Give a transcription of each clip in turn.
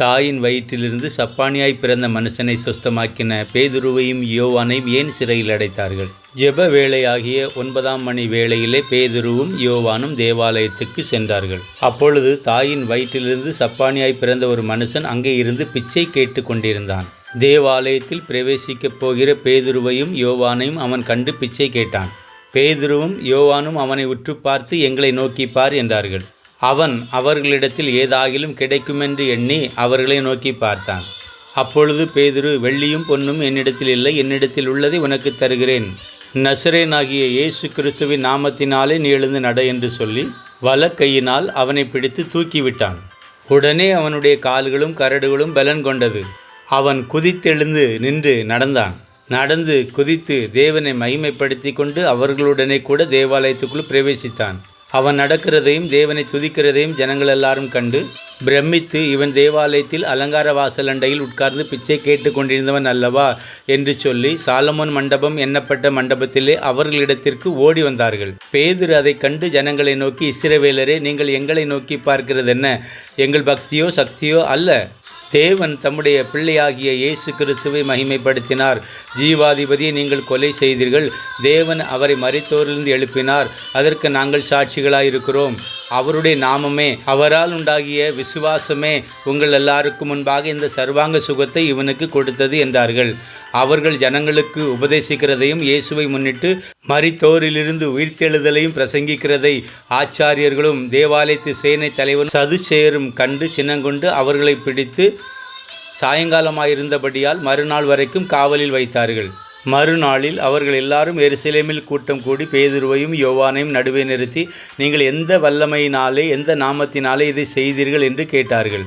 தாயின் வயிற்றிலிருந்து சப்பானியாய் பிறந்த மனுஷனை சொஸ்தமாக்கின பேதுருவையும் யோவானையும் ஏன் சிறையில் அடைத்தார்கள்? ஜெப வேளையாகிய ஒன்பதாம் மணி வேளையிலே பேதுருவும் யோவானும் தேவாலயத்துக்கு சென்றார்கள். அப்பொழுது தாயின் வயிற்றிலிருந்து சப்பானியாய் பிறந்த ஒரு மனுஷன் அங்கே இருந்து பிச்சை கேட்டு கொண்டிருந்தான். தேவாலயத்தில் பிரவேசிக்கப் போகிற பேதுருவையும் யோவானையும் அவன் கண்டு பிச்சை கேட்டான். பேதுருவும் யோவானும் அவனை உற்று பார்த்து எங்களை நோக்கிப்பார் என்றார்கள். அவன் அவர்களிடத்தில் ஏதாகிலும் கிடைக்குமென்று எண்ணி அவர்களை நோக்கி பார்த்தான். அப்பொழுது பேதுரு வெள்ளியும் பொன்னும் என்னிடத்தில் இல்லை என்னிடத்தில் உள்ளதை உனக்கு தருகிறேன். நசரேனாகிய இயேசு கிறிஸ்துவின் நாமத்தினாலே நீ எழுந்து நட என்று சொல்லி வலக்கையினால் அவனை பிடித்து தூக்கிவிட்டான். உடனே அவனுடைய கால்களும் கரடுகளும் பலன் கொண்டது. அவன் குதித்தெழுந்து நின்று நடந்தான். நடந்து குதித்து தேவனை மகிமைப்படுத்தி கொண்டு அவர்களுடனே கூட தேவாலயத்துக்குள் பிரவேசித்தான். அவன் நடக்கிறதையும் தேவனை துதிக்கிறதையும் ஜனங்கள் எல்லாரும் கண்டு பிரமித்து இவன் தேவாலயத்தில் அலங்கார வாசலண்டையில் உட்கார்ந்து பிச்சை கேட்டு கொண்டிருந்தவன் அல்லவா என்று சொல்லி சாலமோன் மண்டபம் எண்ணப்பட்ட மண்டபத்திலே அவர்களிடத்திற்கு ஓடி வந்தார்கள். பேதுரு அதைக் கண்டு ஜனங்களை நோக்கி இஸ்ரவேலரே நீங்கள் எங்களை நோக்கி பார்க்கிறது என்ன எங்கள் பக்தியோ சக்தியோ அல்ல. தேவன் தம்முடைய பிள்ளையாகிய இயேசு கிறிஸ்துவை மகிமைப்படுத்தினார். ஜீவாதிபதியை நீங்கள் கொலை செய்தீர்கள். தேவன் அவரை மறைத்தோரிலிருந்து எழுப்பினார். அதற்கு நாங்கள் சாட்சிகளாயிருக்கிறோம். அவருடைய நாமமே அவரால் உண்டாகிய விசுவாசமே உங்கள் எல்லாருக்கும் முன்பாக இந்த சர்வாங்க சுகத்தை இவனுக்கு கொடுத்தது என்றார்கள். அவர்கள் ஜனங்களுக்கு உபதேசிக்கிறதையும் இயேசுவை முன்னிட்டு மரித்தோரிலிருந்து உயிர்த்தெழுதலையும் பிரசங்கிக்கிறதை ஆச்சாரியர்களும் தேவாலயத்து சேனை தலைவர் சதுசேரும் கண்டு சின்னங்கொண்டு அவர்களை பிடித்து சாயங்காலமாயிருந்தபடியால் மறுநாள் வரைக்கும் காவலில் வைத்தார்கள். மறுநாளில் அவர்கள் எல்லாரும் எருசலேமில் கூட்டம் கூடி பேதுருவையும் யோவானையும் நடுவே நிறுத்தி நீங்கள் எந்த வல்லமையினாலே எந்த நாமத்தினாலே இதை செய்தீர்கள்? என்று கேட்டார்கள்.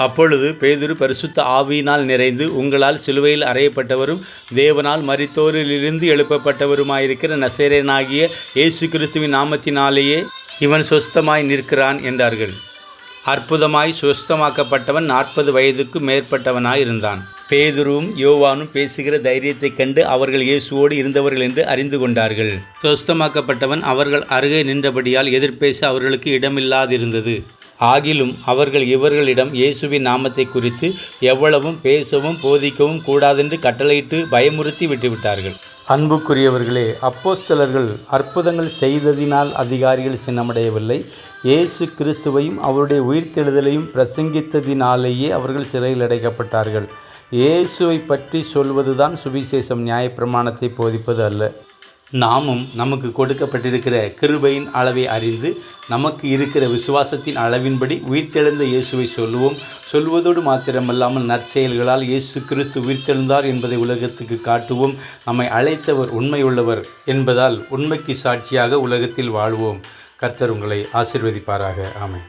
அப்பொழுது பேதுரு பரிசுத்த ஆவியினால் நிறைந்து உங்களால் சிலுவையில் அறையப்பட்டவரும் தேவனால் மரித்தோரிலிருந்து எழுப்பப்பட்டவருமாயிருக்கிற நசேரனாகிய இயேசு கிறிஸ்துவின் நாமத்தினாலேயே இவன் சொஸ்தமாய் நிற்கிறான் என்றார்கள். அற்புதமாய் சுஸ்தமாக்கப்பட்டவன் நாற்பது வயதுக்கு மேற்பட்டவனாயிருந்தான். பேதுருவும் யோவானும் பேசுகிற தைரியத்தைக் கண்டு அவர்கள் இயேசுவோடு இருந்தவர்கள் என்று அறிந்து கொண்டார்கள். சுஸ்தமாக்கப்பட்டவன் அவர்கள் அருகே நின்றபடியால் எதிர்பேச அவர்களுக்கு இடமில்லாதிருந்தது. ஆகிலும் அவர்கள் இவர்களிடம் இயேசுவின் நாமத்தை குறித்து எவ்வளவும் பேசவும் போதிக்கவும் கூடாதென்று கட்டளையிட்டு பயமுறுத்தி விட்டுவிட்டார்கள். அன்புக்குரியவர்களே அப்போஸ்தலர்கள் அற்புதங்கள் செய்ததினால் அதிகாரிகள் சின்னமடையவில்லை. இயேசு கிறிஸ்துவையும் அவருடைய உயிர்த்தெழுதலையும் பிரசங்கித்ததினாலேயே அவர்கள் சிறையில் அடைக்கப்பட்டார்கள். இயேசுவை பற்றி சொல்வதுதான் சுவிசேஷம் நியாயப்பிரமாணத்தை போதிப்பது அல்ல. நாமும் நமக்கு கொடுக்கப்பட்டிருக்கிற கிருபையின் அளவை அறிந்து நமக்கு இருக்கிற விசுவாசத்தின் அளவின்படி உயிர்த்தெழுந்த இயேசுவை சொல்லுவோம். சொல்வதோடு மாத்திரமல்லாமல் நற்செயல்களால் இயேசு கிறிஸ்து உயிர்த்தெழுந்தார் என்பதை உலகத்துக்கு காட்டுவோம். நம்மை அழைத்தவர் உண்மையுள்ளவர் என்பதால் உண்மைக்கு சாட்சியாக உலகத்தில் வாழ்வோம். கர்த்தர் உங்களை ஆசிர்வதிப்பாராக. ஆமை